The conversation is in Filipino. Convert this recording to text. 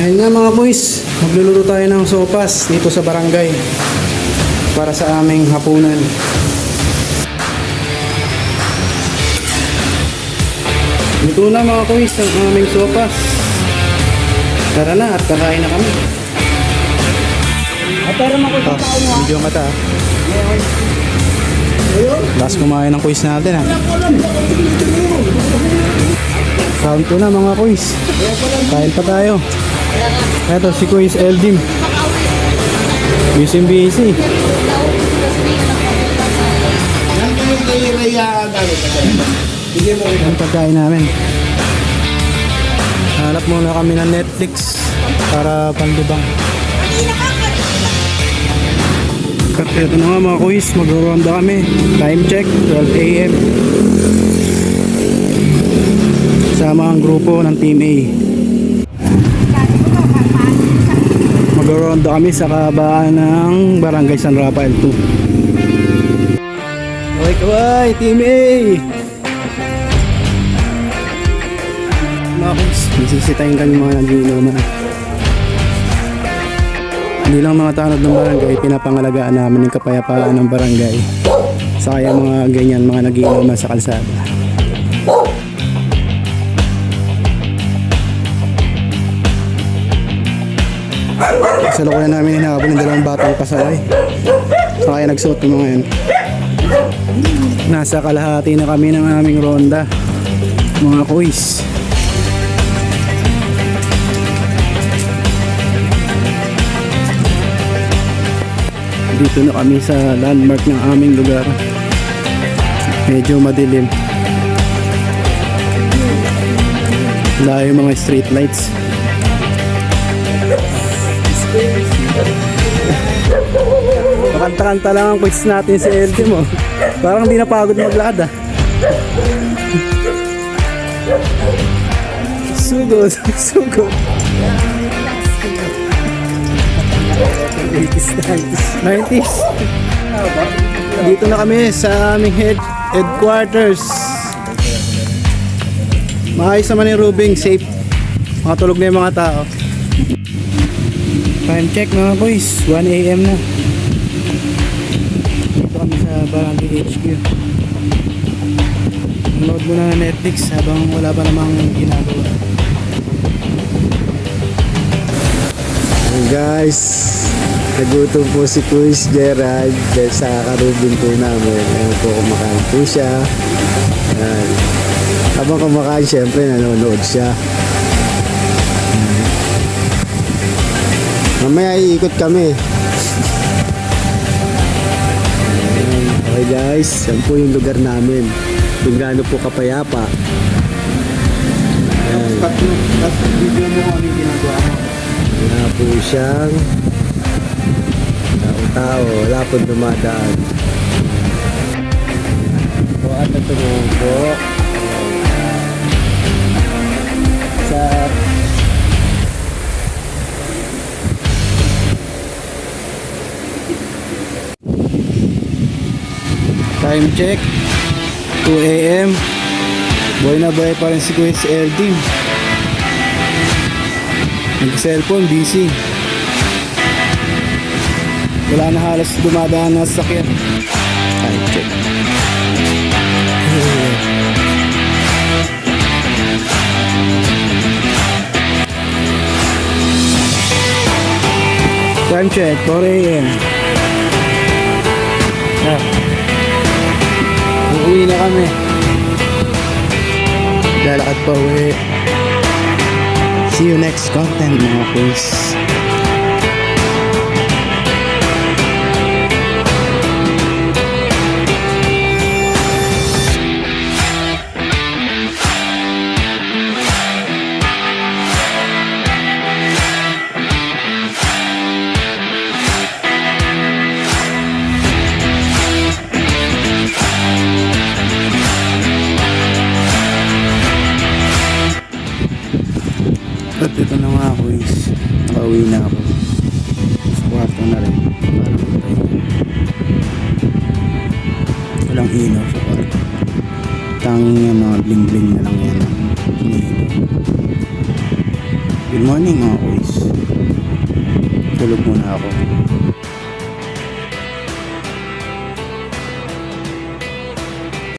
Ngayon nga mga boys, magluluto tayo ng sopas dito sa barangay para sa aming hapunan. Ito na mga boys ang aming sopas. Tara na at kakain na kami. At pero mga Ah, video mata. ah. Last kumain ng quiz natin ha. Round 2 na mga quiz. Kain pa tayo. Eto si quiz Eldim. Busy busy. Ang pagkain namin. Hanap muna kami ng Netflix para pandibang. At ito na nga mga quiz, mag-ronda kami. Time check, 12 a.m. Sama ang grupo ng Team A. Mag-ronda kami sa kabaan ng Barangay San Rafael 2. Okay, kaway, Team A! Mga quiz, nasisitayin kami mga nagiinuman. Hindi lang mga tanod ng barangay, pinapangalagaan namin yung kapayapaan ng barangay. Sa kaya mga ganyan, mga nagiinuman sa kalsada. Sa lukuyan namin hinahabol ng dalawang batang pasaway. Sa kaya nagsuot ng mga yan. Nasa kalahati na kami ng aming ronda. Mga quiz. Dito na kami sa landmark ng aming lugar. Medyo madilim. Yung mga street lights. Pakanta-kanta lang ang quiz natin sa LT mo. Parang hindi napagod maglakad ah. Sugod, sugod. 80s, 90s. 90s. Dito na kami sa aming head, headquarters. Maayos naman yung Rubing, safe. Makatulog na yung mga tao. Time check mga boys, 1 a.m. na. Dito kami sa Barangay HQ. Load muna ng Netflix habang wala pa namang ginagawa. Guys, nagutom po si Kuis Gerald dahil sa karubin po namin. Ayan po, kumakain po siya. Ayan. Habang kumakain, syempre nanonood siya. Mamaya iikot kami. Ayan. Okay guys, yan po yung lugar namin. Kung gaano po kapayapa. Ayan. Tapos video mo kung ano yung ginagawa mo. Wala po siyang tao-tao, wala po dumadaan. Po at natulungan po Time check 2 a.m. Boy na boy pa rin si Kuya si LD. Nag-cellphone, busy. Wala na halos dumadaan na sasakyan. Time check. Time check, 4 a.m. Ah. Uuwi na kami. Lalakad pa uwi. See you next content mga boys. Na ako. Sa kwarto na rin. Para matay. Walang ilaw sa kwarto. Tanging yung mga bling bling na lang yan. Good morning mga boys. Tulog muna ako.